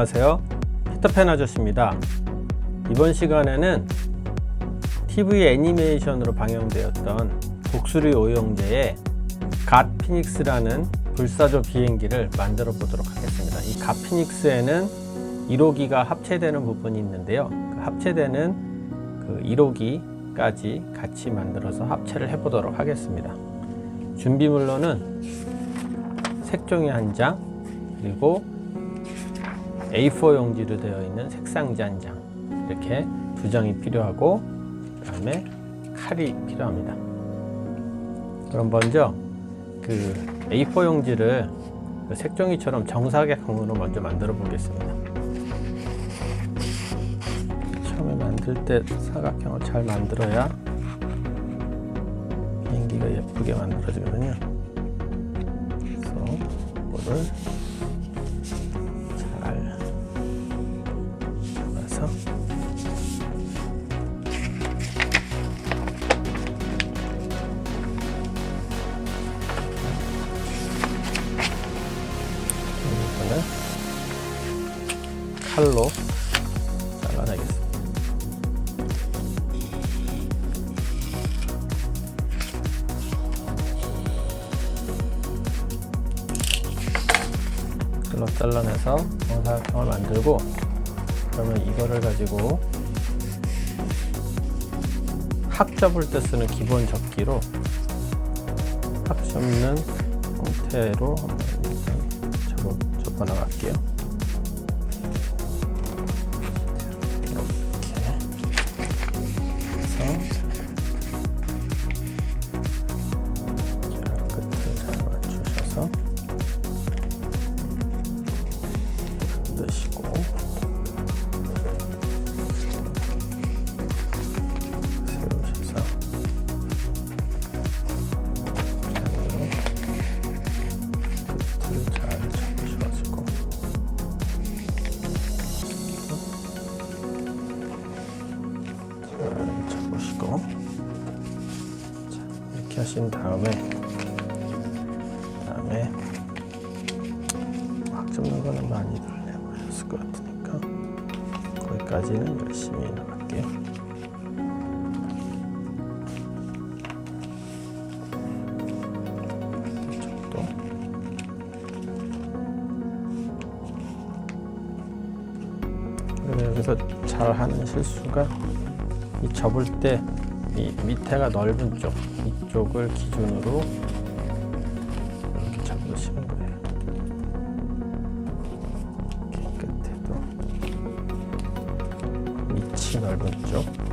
안녕하세요. 피터팬 아저씨입니다. 이번 시간에는 TV 애니메이션으로 방영되었던 독수리 오영재의 갓 피닉스라는 불사조 비행기를 만들어 보도록 하겠습니다. 이갓 피닉스에는 1호기가 합체되는 부분이 있는데요. 그 합체되는 그 1호기까지 같이 만들어서 합체를 해 보도록 하겠습니다. 준비물로는 색종이 한 장, 그리고 A4 용지로 되어 있는 색상지 한 장, 이렇게 두 장이 필요하고, 그 다음에 칼이 필요합니다. 그럼 먼저 그 A4 용지를 그 색종이처럼 정사각형으로 먼저 만들어 보겠습니다. 처음에 만들 때 사각형을 잘 만들어야 비행기가 예쁘게 만들어지거든요. 그래서 이거를 칼로 잘라내겠습니다. 칼로 잘라내서 정사각형을 만들고 그러면 이거를 가지고 합 접을 때 쓰는 기본 접기로 합 접는 형태로 한번 접어 나갈게요. 하신 다음에 다음에 확 접는 거는 많이들 해보셨을 것 같으니까 거기까지는 열심히 나갈게요. 그리고 여기서 잘 하는 실수가 이 접을 때 이 밑에가 넓은 쪽 이쪽을 기준으로 이렇게 접으시는 거예요. 이렇게 끝에도 밑이 넓은 쪽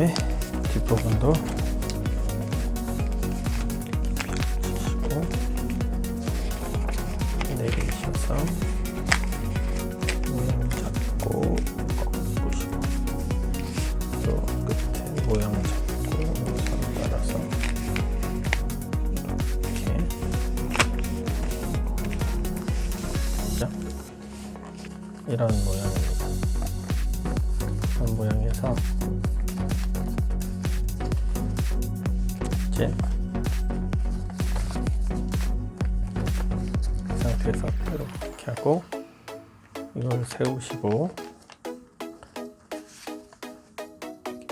다음에 뒷부분도 치시고 내리셔서 모양 잡고 꺾으시고 또 끝에 모양 잡고 선 따라서 이렇게 자 이런 모양입니다. 이런 모양에서 이제 이 상태에서 이렇게 하고 이걸 세우시고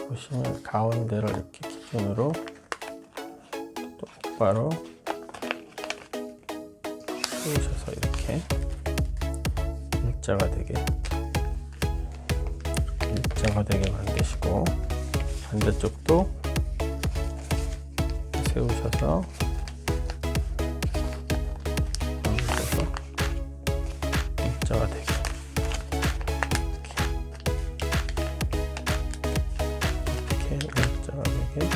보시면 가운데를 이렇게 기준으로 똑바로 세우셔서 이렇게 일자가 되게 일자가 되게 만드시고 반대쪽도 세우셔서. 감으셔서 일자가 되게 이렇게 일자가 되게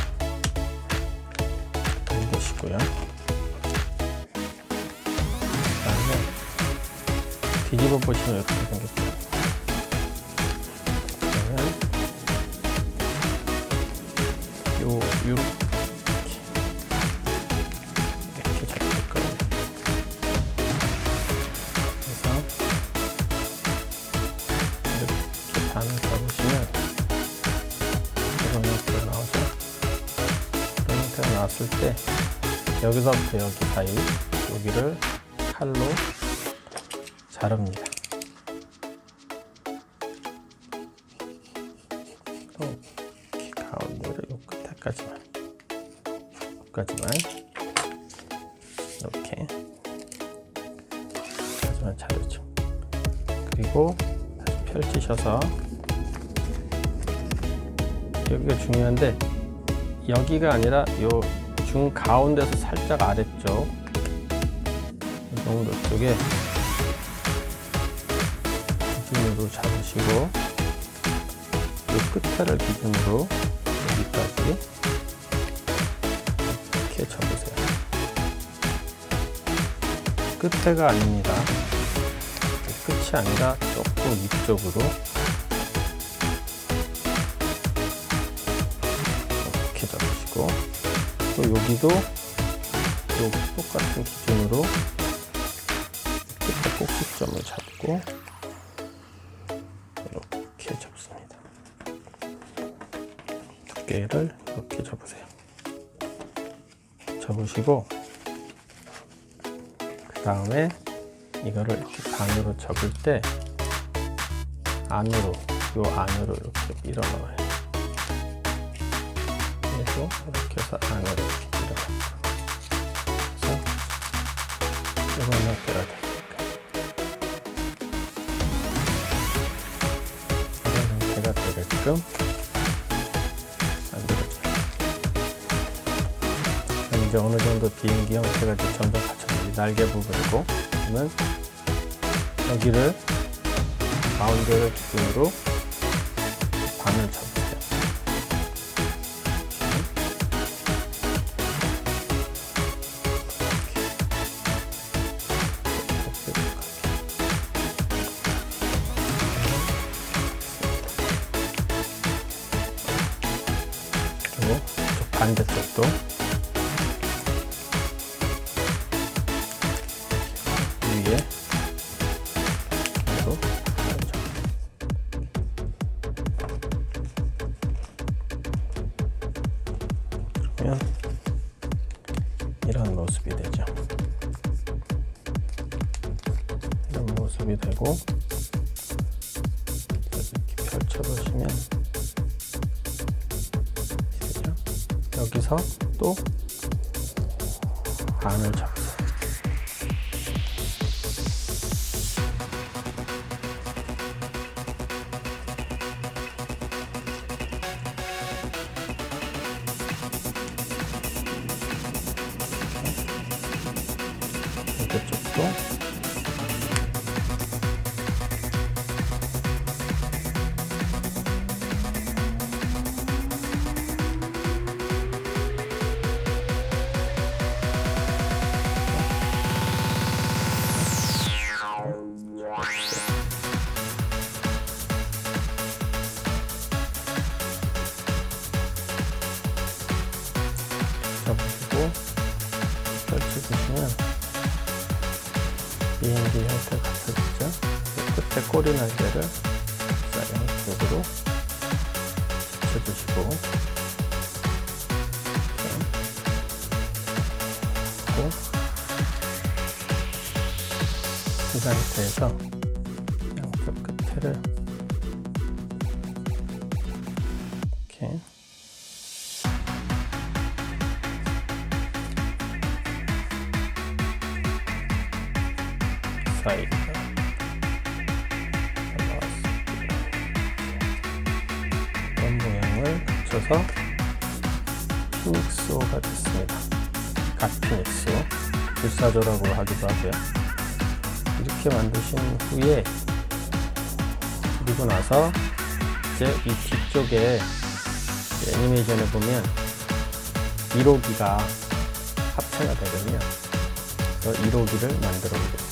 당겨시고요. 그다음에 뒤집어 보시면 이렇게 생겼죠. 나왔을 때 여기서부터 여기 사이 여기를 칼로 자릅니다. 또 가운데를 요 끝에까지만 여기까지만 이렇게 하지만 자르죠. 그리고 다시 펼치셔서 여기가 중요한데 여기가 아니라 요 중 가운데서 살짝 아래쪽 이 정도 쪽에 기준으로 잡으시고 이 끝에를 기준으로 여기까지 이렇게 접으세요. 끝에가 아닙니다. 끝이 아니라 조금 위쪽으로 이렇게 잡으시고 또 여기도 요 똑같은 기준으로 꼭지점을 잡고 이렇게 접습니다. 두께를 이렇게 접으세요. 접으시고 그 다음에 이거를 이렇게 반으로 접을 때 안으로 요 안으로 이렇게 밀어 넣어요. 그리고 이렇게 해서 안으로 이렇게 넣고 그래서 이런 형태가 됩니다. 이런 형태가 되게끔 만들어져요. 그럼 이제 어느 정도 비행기 형태가 이제 점점 갖춰져요. 날개 부분이고 그러면 여기를 가운데를 기준으로 반대쪽도 위에 왼쪽. 그러면 이런 모습이 되죠. 이런 모습이 되고 이렇게 펼쳐보시면 여기서 또 반을 잡으세요. 반대쪽도 비행기 형태 같아지죠? 그 끝에 꼬리 날개를 자, 양쪽으로 붙여주시고 하고 이 상태에서 양쪽 끝에를 사이드가 올라왔습니다. 이런 모양을 갖춰서 피닉스호가 됐습니다. 갓 피닉스호, 불사조라고 하기도 하고요. 이렇게 만드신 후에 그리고 나서 이제 이 뒤쪽에 애니메이션에 보면 1호기가 합체가 되거든요. 그래서 1호기를 만들어 보겠습니다.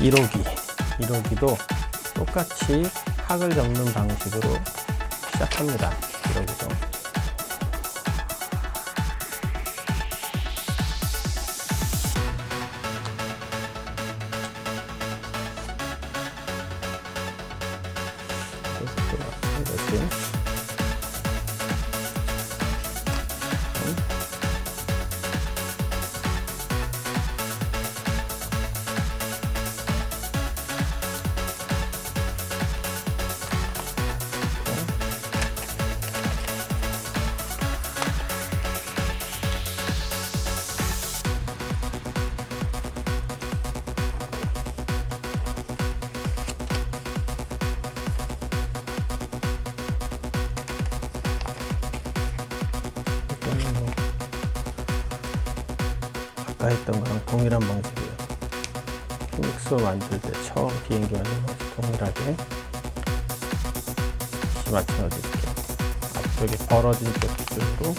1호기. 1호기도 똑같이 학을 접는 방식으로 시작합니다. 1호기도 이것도 아까 했던 거랑 동일한 방식이에요. 피닉스 만들 때 처음 비행기 만든 방식 동일하게 다시 맞춰 드릴게요. 앞쪽에 벌어진 쪽으로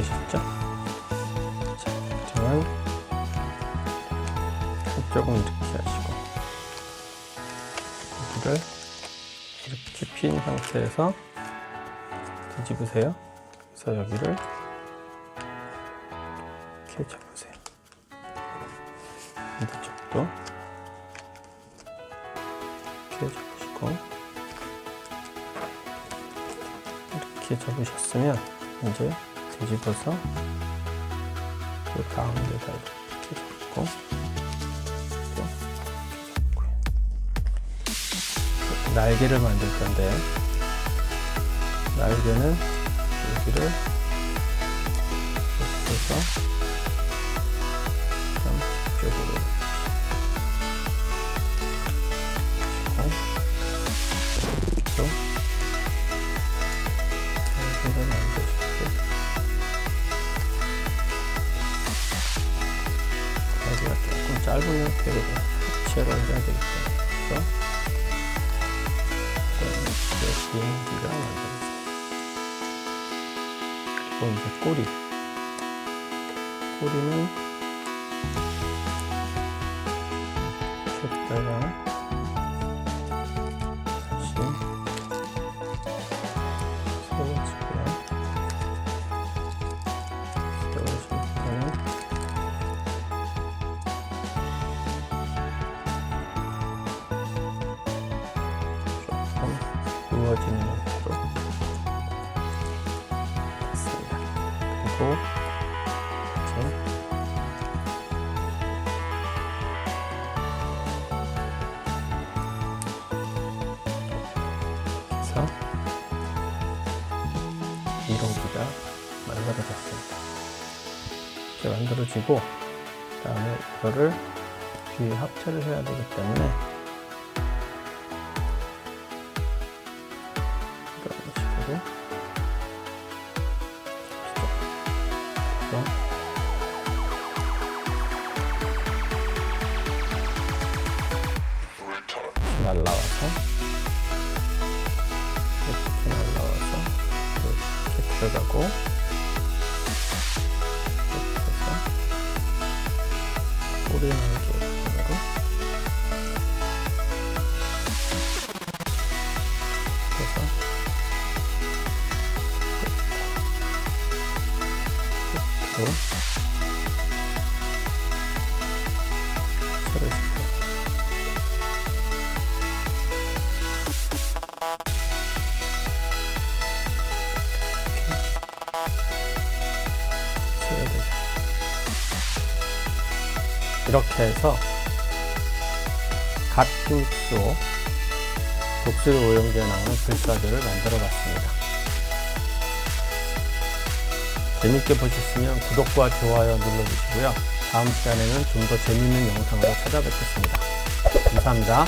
되셨죠? 자, 하지만 한쪽은 이렇게 하시고 여기를 이렇게 핀 상태에서 뒤집으세요. 그래서 여기를 이렇게 잡으세요. 반대쪽도 이렇게 잡으시고 이렇게 잡으셨으면 이제 뒤집어서 그 가운데다 이렇게 잡고 또. 날개를 만들 건데 날개는 여기를 이렇게 해서 짧은 형태로 합체를 해야 되겠다. 그래서 이렇게 비행기가 만들어져요. 그리고 이제 꼬리. 꼬리는 누워지는 형태로 됐습니다. 그리고 이제 해서 이동기가 만들어졌습니다. 이렇게 만들어지고 그다음에 이거를 뒤에 합체를 해야 되기 때문에 꼬리 이렇게 해서 수 독수리 오형제 나오는 글자들을 만들어 봤습니다. 재밌게 보셨으면 구독과 좋아요 눌러주시고요. 다음 시간에는 좀 더 재밌는 영상으로 찾아뵙겠습니다. 감사합니다.